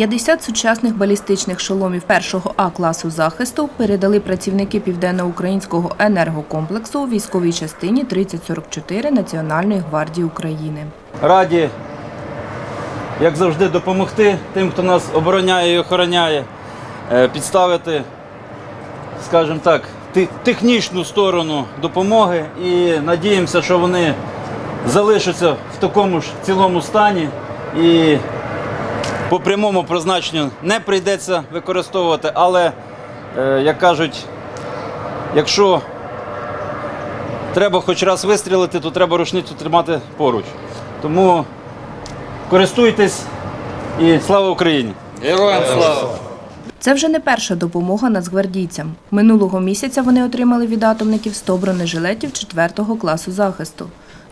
50 сучасних балістичних шоломів першого А класу захисту передали працівники південноукраїнського енергокомплексу у військовій частині 3044 Національної гвардії України. раді, як завжди, допомогти тим, хто нас обороняє і охороняє, е, підставити, скажімо так, технічну сторону допомоги і надіємося, що вони залишаться в такому ж цілому стані і по прямому призначенню не прийдеться використовувати, але, е, як кажуть, якщо треба хоч раз вистрілити, то треба рушницю тримати поруч. Тому користуйтесь і слава Україні! Героям слава! Це вже не перша допомога нацгвардійцям. Минулого місяця вони отримали від атомників 100 бронежилетів 4 класу захисту.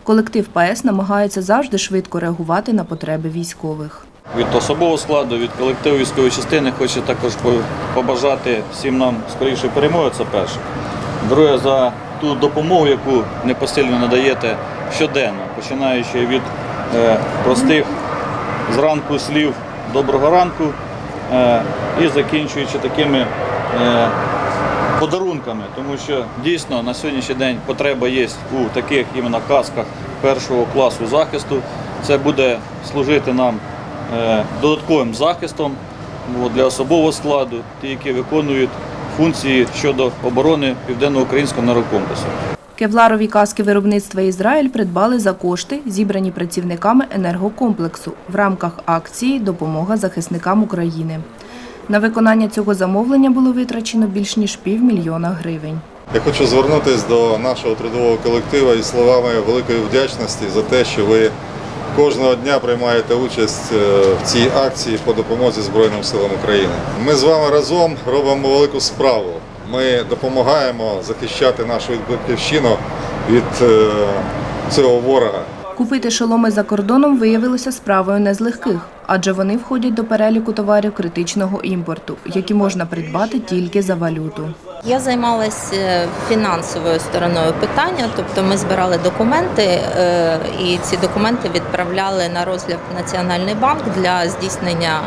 Колектив ПАЕС намагається завжди швидко реагувати на потреби військових. Від особового складу, від колективу військової частини хочу також побажати всім нам скоріше перемоги, це перше. Друге, за ту допомогу, яку непосильно надаєте щоденно, починаючи від е, простих зранку слів доброго ранку е, і закінчуючи такими е, подарунками, тому що дійсно на сьогоднішній день потреба є у таких іменно касках першого класу захисту. Це буде служити нам е, додатковим захистом для особового складу, ті, які виконують функції щодо оборони південно-українського енергокомплексу. Кевларові каски виробництва Ізраїль придбали за кошти, зібрані працівниками енергокомплексу в рамках акції Допомога захисникам України. На виконання цього замовлення було витрачено більш ніж півмільйона гривень. Я хочу звернутися до нашого трудового колективу із словами великої вдячності за те, що ви кожного дня приймаєте участь е, в цій акції по допомозі Збройним силам України. Ми з вами разом робимо велику справу. Ми допомагаємо захищати нашу батьківщину від е, цього ворога. Купити шоломи за кордоном виявилося справою не з легких, адже вони входять до переліку товарів критичного імпорту, які можна придбати тільки за валюту. Я займалася фінансовою стороною питання, тобто ми збирали документи е, і ці документи відправляли на розгляд Національний банк для здійснення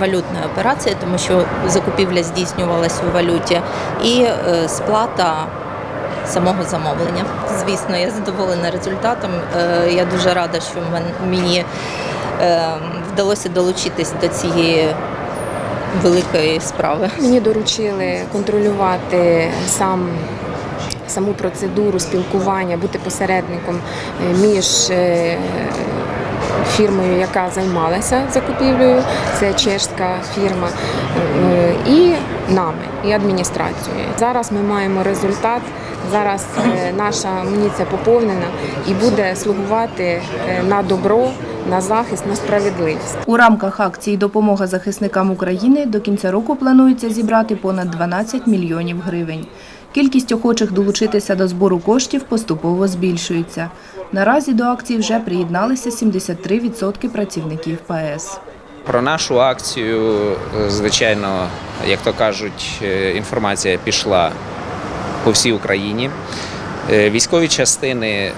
валютної операції, тому що закупівля здійснювалась у валюті, і е, сплата самого замовлення. Звісно, я задоволена результатом. Е, Я дуже рада, що мені е, вдалося долучитись до цієї великої справи. Мені доручили контролювати сам. Саму процедуру спілкування, бути посередником е, між фірмою, яка займалася закупівлею, це чешська фірма, е, і нами, і адміністрацією. Зараз ми маємо результат. Зараз е, наша амуніція поповнена і буде слугувати е, на добро, на захист, на справедливість. У рамках акції Допомога захисникам України до кінця року планується зібрати понад 12 мільйонів гривень. Кількість охочих долучитися до збору коштів поступово збільшується. Наразі до акції вже приєдналися 73% працівників ПАЕС. Про нашу акцію, е, звичайно, як то кажуть, е, інформація пішла по всій Україні. Е, Військові частини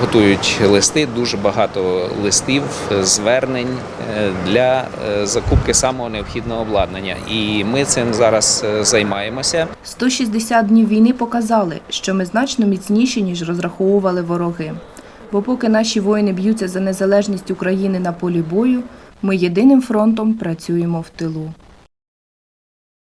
готують листи, дуже багато листів, е, звернень е, для е, закупки самого необхідного обладнання. І ми цим зараз е, займаємося. 160 днів війни показали, що ми значно міцніші, ніж розраховували вороги. Бо поки наші воїни б'ються за незалежність України на полі бою, ми єдиним фронтом працюємо в тилу.